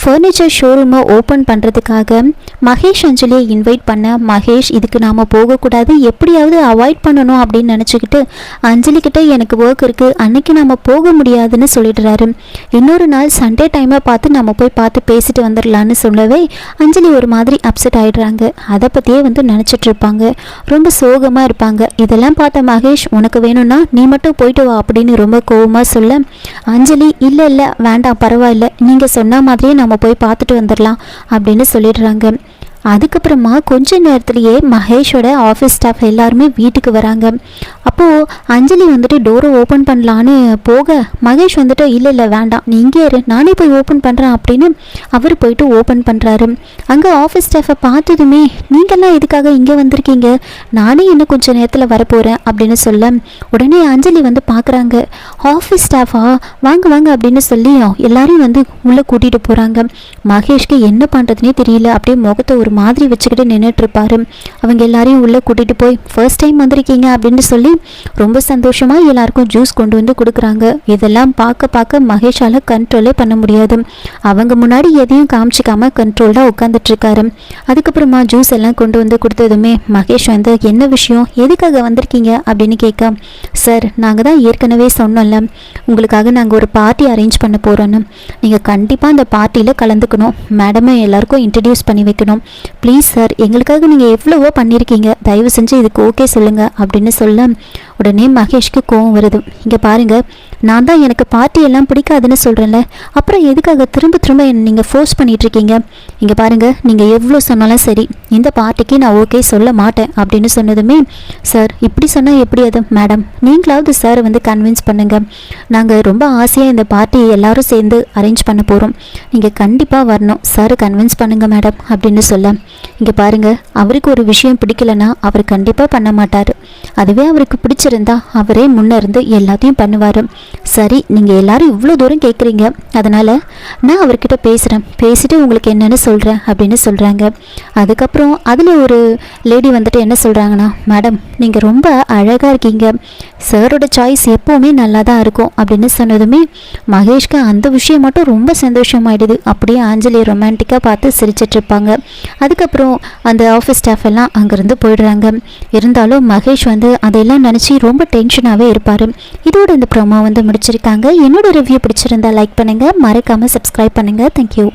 Furniture ஷோரூமை open பண்ணுறதுக்காக மகேஷ் அஞ்சலியை invite பண்ண மகேஷ் இதுக்கு நாம் போகக்கூடாது. எப்படியாவது அவாய்ட் பண்ணணும் அப்படின்னு நினச்சிக்கிட்டு அஞ்சலிக்கிட்ட எனக்கு ஒர்க் இருக்குது அன்னைக்கு நாம் போக முடியாதுன்னு சொல்லிடுறாரு. இன்னொரு நாள் சண்டே டைமை பார்த்து நம்ம போய் பார்த்து பேசிட்டு வந்துடலான்னு சொல்லவே அஞ்சலி ஒரு மாதிரி அப்செட் ஆகிடுறாங்க அதை பற்றியே வந்து நினச்சிட்டு இருப்பாங்க. ரொம்ப சோகமாக இருப்பாங்க. இதெல்லாம் பார்த்த மகேஷ் உனக்கு வேணும்னா நீ மட்டும் போயிட்டு வா அப்படின்னு ரொம்ப கோவமாக சொல்ல அஞ்சலி இல்லை இல்லை வேண்டாம் பரவாயில்ல. நீங்கள் சொன்ன மாதிரியே நம்ம போய் பார்த்துட்டு வந்துடலாம் அப்படின்னு சொல்லிடுறாங்க. அதுக்கப்புறமா கொஞ்ச நேரத்துலேயே மகேஷோட ஆஃபீஸ் ஸ்டாஃப் எல்லாருமே வீட்டுக்கு வராங்க. அப்போது அஞ்சலி வந்துட்டு டோரை ஓப்பன் பண்ணலான்னு போக மகேஷ் வந்துட்டு இல்லை இல்லை வேண்டாம். நீ இங்கே இரு. நானே போய் ஓப்பன் பண்ணுறேன் அப்படின்னு அவர் போயிட்டு ஓப்பன் பண்ணுறாரு அங்கே ஆஃபீஸ் ஸ்டாஃபை பார்த்ததுமே நீங்கள்லாம் எதுக்காக இங்கே வந்திருக்கீங்க? நானே இன்னும் கொஞ்சம் நேரத்தில் வரப்போகிறேன் அப்படின்னு சொல்ல உடனே அஞ்சலி வந்து பார்க்குறாங்க. ஆஃபீஸ் ஸ்டாஃபா வாங்க வாங்க அப்படின்னு சொல்லி எல்லாரையும் வந்து உள்ளே கூட்டிகிட்டு போகிறாங்க மகேஷ்க்கு என்ன பண்ணுறதுனே தெரியல. அப்படியே முகத்தை ஒரு மாதிரி வச்சுக்கிட்டு நின்றுட்டு இருப்பாரு அவங்க எல்லாரையும் உள்ளே கூட்டிகிட்டு போய் ஃபர்ஸ்ட் டைம் வந்திருக்கீங்க அப்படின்னு சொல்லி ரொம்ப சந்தோஷமாக எல்லாருக்கும் ஜூஸ் கொண்டு வந்து கொடுக்குறாங்க. இதெல்லாம் பார்க்க பார்க்க மகேஷால் கண்ட்ரோலே பண்ண முடியாது. அவங்க முன்னாடி எதையும் காமிச்சிக்காம கண்ட்ரோல்டாக உட்காந்துட்ருக்காரு அதுக்கப்புறமா ஜூஸ் எல்லாம் கொண்டு வந்து கொடுத்ததுமே மகேஷ் வந்து என்ன விஷயம்? எதுக்காக வந்திருக்கீங்க? அப்படின்னு கேட்க சார் நாங்கள் தான் ஏற்கனவே சொன்னோம்ல. உங்களுக்காக நாங்கள் ஒரு பார்ட்டி அரேஞ்ச் பண்ண போகிறோன்னு நீங்கள் கண்டிப்பாக அந்த பார்ட்டியில் கலந்துக்கணும். மேடமை எல்லாருக்கும் இன்ட்ரடியூஸ் பண்ணி வைக்கணும். ப்ளீஸ் சார் எங்களுக்காக நீங்கள் எவ்வளவோ பண்ணியிருக்கீங்க தயவு செஞ்சு இதுக்கு ஓகே சொல்லுங்கள் அப்படின்னு சொல்ல உடனே மகேஷ்க்கு கோவம் வருது. இங்கே பாருங்கள் நான் தான் எனக்கு பார்ட்டி எல்லாம் பிடிக்காதுன்னு சொல்கிறேன்ல அப்புறம் எதுக்காக திரும்ப திரும்ப என்னை நீங்கள் ஃபோர்ஸ் பண்ணிகிட்ருக்கீங்க இங்கே பாருங்கள் நீங்கள் எவ்வளோ சொன்னாலும் சரி இந்த பார்ட்டிக்கு நான் ஓகே சொல்ல மாட்டேன் அப்படின்னு சொன்னதுமே சார் இப்படி சொன்னால் எப்படி அது? மேடம் நீங்களாவது சார் வந்து கன்வின்ஸ் பண்ணுங்கள் நாங்கள் ரொம்ப ஆசையாக இந்த பார்ட்டியை எல்லோரும் சேர்ந்து அரேஞ்ச் பண்ண போகிறோம் நீங்கள் கண்டிப்பாக வரணும். சார் கன்வின்ஸ் பண்ணுங்கள் மேடம் அப்படின்னு சொல்ல இங்கே பாருங்கள் அவருக்கு ஒரு விஷயம் பிடிக்கலன்னா அவர் கண்டிப்பாக பண்ண மாட்டார். அதுவே அவருக்கு பிடிச்சிருந்தா அவரே முன்ன இருந்து எல்லாத்தையும் பண்ணுவார். சரி நீங்கள் எல்லாரும் இவ்வளோ தூரம் கேட்குறீங்க அதனால் நான் அவர்கிட்ட பேசுகிறேன் பேசிவிட்டு உங்களுக்கு என்னென்னு சொல்கிறேன் அப்படின்னு சொல்கிறாங்க அதுக்கப்புறம் அதில் ஒரு லேடி வந்துட்டு என்ன சொல்கிறாங்கன்னா மேடம் நீங்கள் ரொம்ப அழகாக இருக்கீங்க. சாரோட சாய்ஸ் எப்போவுமே நல்லா தான் இருக்கும். அப்படின்னு சொன்னதுமே மகேஷ்க்கு அந்த விஷயம் மட்டும் ரொம்ப சந்தோஷமாயிடுது. அப்படியே ஆஞ்சலி ரொமான்டிக்காக பார்த்து சிரிச்சிட்டு இருப்பாங்க. அதுக்கப்புறம் அந்த ஆஃபீஸ் ஸ்டாஃப் எல்லாம் அங்கேருந்து போயிடுறாங்க. இருந்தாலும் மகேஷ் வந்து அதையெல்லாம் நினச்சி ரொம்ப டென்ஷனாகவே இருப்பார். இதோட இந்த ப்ரோமோ வந்து முடிச்சிருக்காங்க. என்னோட ரிவ்யூ பிடிச்சிருந்தா லைக் பண்ணுங்கள் மறக்காமல் சப்ஸ்கிரைப் பண்ணுங்கள் தேங்க்யூ